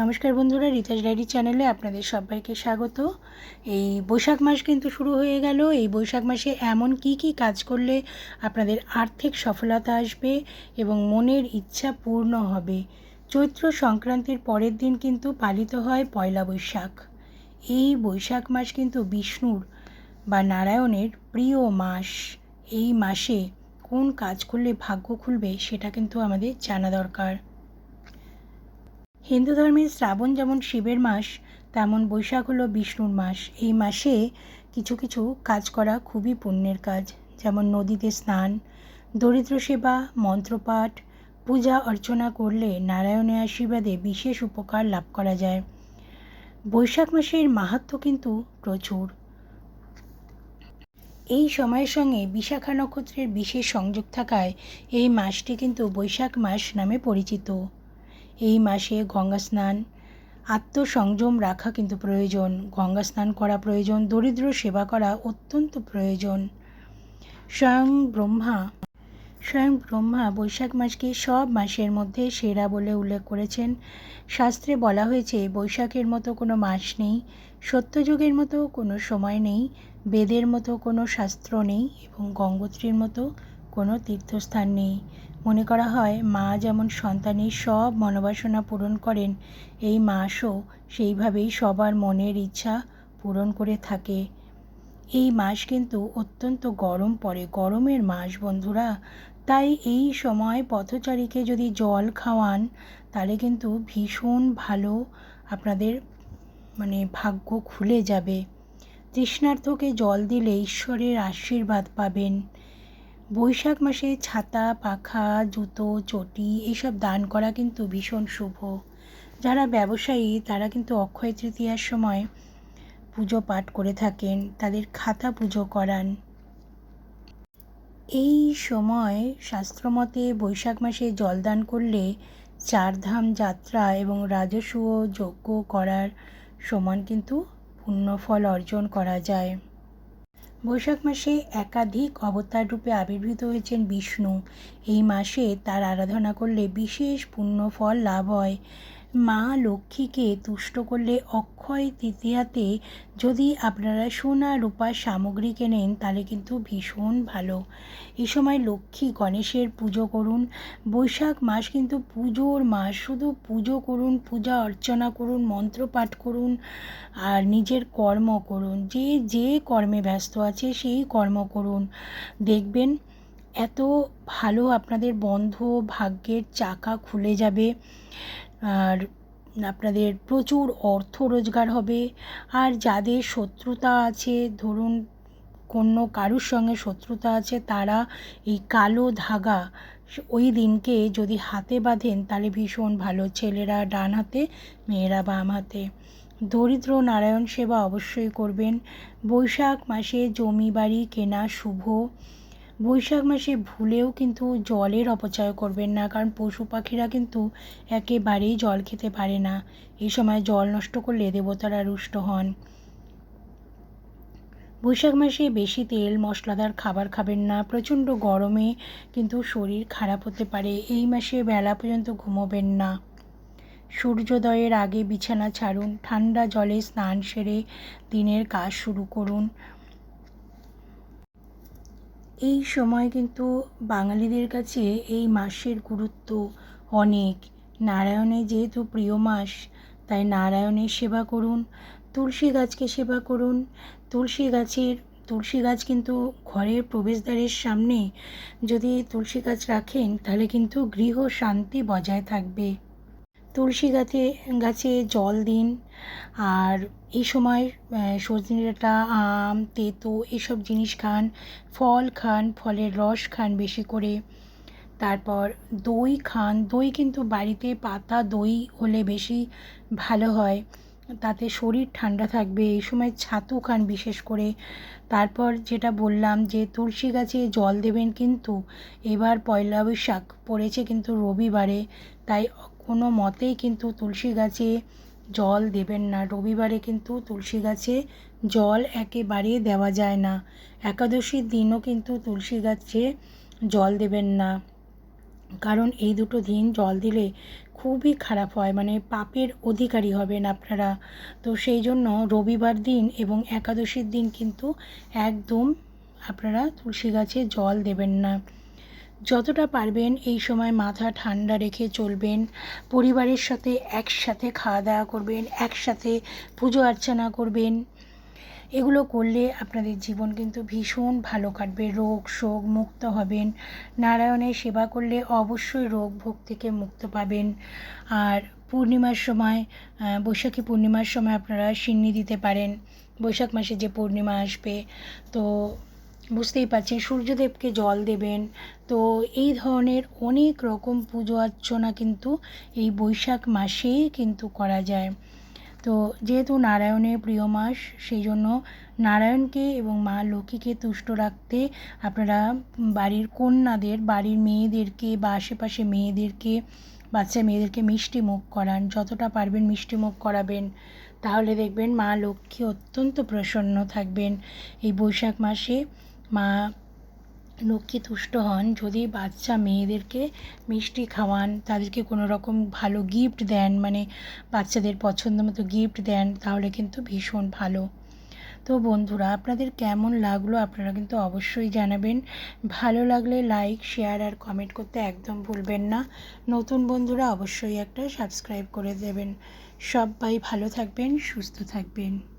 নমস্কার বন্ধুরা রিতাস ডায়েরি চ্যানেলে আপনাদের সবাইকে স্বাগত। এই বৈশাখ মাস কিন্তু শুরু হয়ে গেল। এই বৈশাখ মাসে এমন কি কি কাজ করলে আপনাদের আর্থিক সফলতা আসবে এবং মনের ইচ্ছা পূর্ণ হবে? চৈত্র সংক্রান্তির পরের দিন কিন্তু পালিত হয় পয়লা বৈশাখ। এই বৈশাখ মাস কিন্তু বিষ্ণুর বা নারায়ণের প্রিয় মাস। এই মাসে কোন কাজ করলে ভাগ্য খুলবে সেটা কিন্তু আমাদের জানা দরকার। হিন্দু ধর্মে শ্রাবণ যেমন শিবের মাস, তেমন বৈশাখ হলো বিষ্ণুর মাস। এই মাসে কিছু কিছু কাজ করা খুবই পুণ্যের কাজ, যেমন নদীতে স্নান, দরিদ্র সেবা, মন্ত্রপাঠ, পূজা অর্চনা করলে নারায়ণের আশীর্বাদে বিশেষ উপকার লাভ করা যায়। বৈশাখ মাসের মাহাত্ম্য কিন্তু প্রচুর। এই সময়ের সঙ্গে বিশাখা নক্ষত্রের বিশেষ সংযোগ থাকায় এই মাসটি কিন্তু বৈশাখ মাস নামে পরিচিত। এই মাসে গঙ্গা স্নান। আত্মসংযম রাখা কিন্তু প্রয়োজন। গঙ্গা স্নান করা প্রয়োজন। দরিদ্র সেবা করা অত্যন্ত প্রয়োজন। স্বয়ং ব্রহ্মা স্বয়ং ব্রহ্মা বৈশাখ মাসকে সব মাসের মধ্যে সেরা বলে উল্লেখ করেছেন। শাস্ত্রে বলা হয়েছে, বৈশাখের মতো কোনো মাস নেই, সত্যযুগের মতো কোনো সময় নেই, বেদের মতো কোনো শাস্ত্র নেই এবং গঙ্গোত্রীর মতো কোনো তীর্থস্থান নেই। মনে করা হয়, মা যেমন সন্তানের সব মনোবাসনা পূরণ করেন, এই মাসও সেইভাবেই সবার মনের ইচ্ছা পূরণ করে থাকে। এই মাস কিন্তু অত্যন্ত গরম পড়ে, গরমের মাস বন্ধুরা। তাই এই সময় পথচারীকে যদি জল খাওয়ান, তাহলে কিন্তু ভীষণ ভালো আপনাদের মানে ভাগ্য খুলে যাবে। তৃষ্ণার্থকে জল দিলে ঈশ্বরের আশীর্বাদ পাবেন। বৈশাখ মাসে ছাতা, পাখা, জুতো, চটি এইসব দান করা কিন্তু ভীষণ শুভ। যারা ব্যবসায়ী, তারা কিন্তু অক্ষয় তৃতীয়ার সময় পুজো পাঠ করে থাকেন, তাদের খাতা পুজো করান। এই সময় শাস্ত্রমতে বৈশাখ মাসে জলদান করলে চারধাম যাত্রা এবং রাজস্ব যজ্ঞ করার সমান কিন্তু পুণ্যফল অর্জন করা যায়। বৈশাখ মাসে একাধিক অবতার রূপে আবির্ভূত হয়েছেন বিষ্ণু। এই মাসে তার আরাধনা করলে বিশেষ পুণ্যফল লাভ হয়। মা লক্ষ্মীকে তুষ্ট করলে অক্ষয় তৃতীয়াতে যদি আপনারা সোনা রূপার সামগ্রী কেনেন, তাহলে কিন্তু ভীষণ ভালো। এ সময় লক্ষ্মী গণেশের পুজো করুন। বৈশাখ মাস কিন্তু পুজোর মাস। শুধু পুজো করুন, পূজা অর্চনা করুন, মন্ত্র পাঠ করুন, আর নিজের কর্ম করুন। যে যে কর্মে ব্যস্ত আছে, সেই কর্ম করুন। দেখবেন এত ভালো আপনাদের বন্ধ ভাগ্যের চাকা খুলে যাবে, আর আপনাদের প্রচুর অর্থ রোজগার হবে। আর যাদের শত্রুতা আছে, ধরুন কোনো কারুর সঙ্গে শত্রুতা আছে, তারা এই কালো ধাগা ওই দিনকে যদি হাতে বাঁধেন, তাহলে ভীষণ ভালো। ছেলেরা ডান হাতে, মেয়েরা বাম হাতে। দরিদ্র নারায়ণ সেবা অবশ্যই করবেন। বৈশাখ মাসে জমি বাড়ি কেনা শুভ। বৈশাখ মাসে ভুলেও কিন্তু জলের অপচয় করবেন না, কারণ পশু পাখিরা কিন্তু একেবারেই জল খেতে পারে না। এই সময় জল নষ্ট করলে দেবতারা রুষ্ট হন। বৈশাখ মাসে বেশি তেল, মশলাদার খাবার খাবেন না। প্রচণ্ড গরমে কিন্তু শরীর খারাপ হতে পারে। এই মাসে বেলা পর্যন্ত ঘুমোবেন না। সূর্যোদয়ের আগে বিছানা ছাড়ুন, ঠান্ডা জলে স্নান সেরে দিনের কাজ শুরু করুন। এই সময় কিন্তু বাঙালিদের কাছে এই মাসের গুরুত্ব অনেক। নারায়ণের যেহেতু প্রিয় মাস, তাই নারায়ণের সেবা করুন, তুলসী গাছকে সেবা করুন। তুলসী গাছের, তুলসী গাছ কিন্তু ঘরের প্রবেশদ্বারের সামনে যদি তুলসী গাছ রাখেন, তাহলে কিন্তু গৃহ শান্তি বজায় থাকবে। তুলসী গাছে গাছে জল দিন। আর এই সময় সজনে ডাঁটা, আম, তেঁতো এসব জিনিস খান, ফল খান, ফলের রস খান বেশি করে। তারপর দই খান। দই কিন্তু বাড়িতে পাতা, দই হলে বেশি ভালো হয়। তাতে শরীর ঠান্ডা থাকবে। এই সময় ছাতু খান বিশেষ করে। তারপর যেটা বললাম যে, তুলসী গাছে জল দেবেন কিন্তু এবার পয়লা বৈশাখ পড়েছে কিন্তু রবিবারে। তাই কোনো মতেই কিন্তু তুলসী গাছে জল দেবেন না। রবিবারে কিন্তু তুলসী গাছে জল একেবারে দেওয়া যায় না। একাদশীর দিনও কিন্তু তুলসী গাছে জল দেবেন না। কারণ এই দুটো দিন জল দিলে খুবই খারাপ হয় মানে পাপের অধিকারী হবেন আপনারা। তো সেই জন্য রবিবার দিন এবং একাদশীর দিন কিন্তু একদম আপনারা তুলসী গাছে জল দেবেন না। যতটা পারবেন এই সময় মাথা ঠান্ডা রেখে চলবেন। পরিবারের সাথে একসাথে খাওয়া দাওয়া করবেন, একসাথে পুজো অর্চনা করবেন। এগুলো করলে আপনাদের জীবন কিন্তু ভীষণ ভালো কাটবে, রোগ শোক মুক্ত হবেন। নারায়ণের সেবা করলে অবশ্যই রোগ ভোগ থেকে মুক্ত পাবেন। আর পূর্ণিমার সময় বৈশাখী পূর্ণিমার সময় আপনারা সিন্নি দিতে পারেন। বৈশাখ মাসে যে পূর্ণিমা আসবে, তো বুঝতেই পারছেন, সূর্যদেবকে জল দেবেন। তো এই ধরনের অনেক রকম পুজো অর্চনা কিন্তু এই বৈশাখ মাসেই কিন্তু করা যায়। তো যেহেতু নারায়ণের প্রিয় মাস, সেই জন্য নারায়ণকে এবং মা লক্ষ্মীকে তুষ্ট রাখতে আপনারা বাড়ির কন্যাদের, বাড়ির মেয়েদেরকে বা আশেপাশে মেয়েদেরকে, বাচ্চা মেয়েদেরকে মিষ্টি মুখ করান। যতটা পারবেন মিষ্টি মুখ করাবেন। তাহলে দেখবেন মা লক্ষ্মী অত্যন্ত প্রসন্ন থাকবেন এই বৈশাখ মাসে। মা লক্ষ্মী তুষ্ট হন। যদি বাচ্চা মেয়েদেরকে মিষ্টি খাওয়ান, তাদেরকে কোনো রকম ভালো গিফট দেন মানে বাচ্চাদের পছন্দ মতো গিফট দেন, তাহলে কিন্তু ভীষণ ভালো। তো বন্ধুরা, আপনাদের কেমন লাগল আপনারা কিন্তু অবশ্যই জানাবেন। ভালো লাগলে লাইক শেয়ার আর কমেন্ট করতে একদম ভুলবেন না। নতুন বন্ধুরা অবশ্যই একটা সাবস্ক্রাইব করে দেবেন। সবাই ভালো থাকবেন, সুস্থ থাকবেন।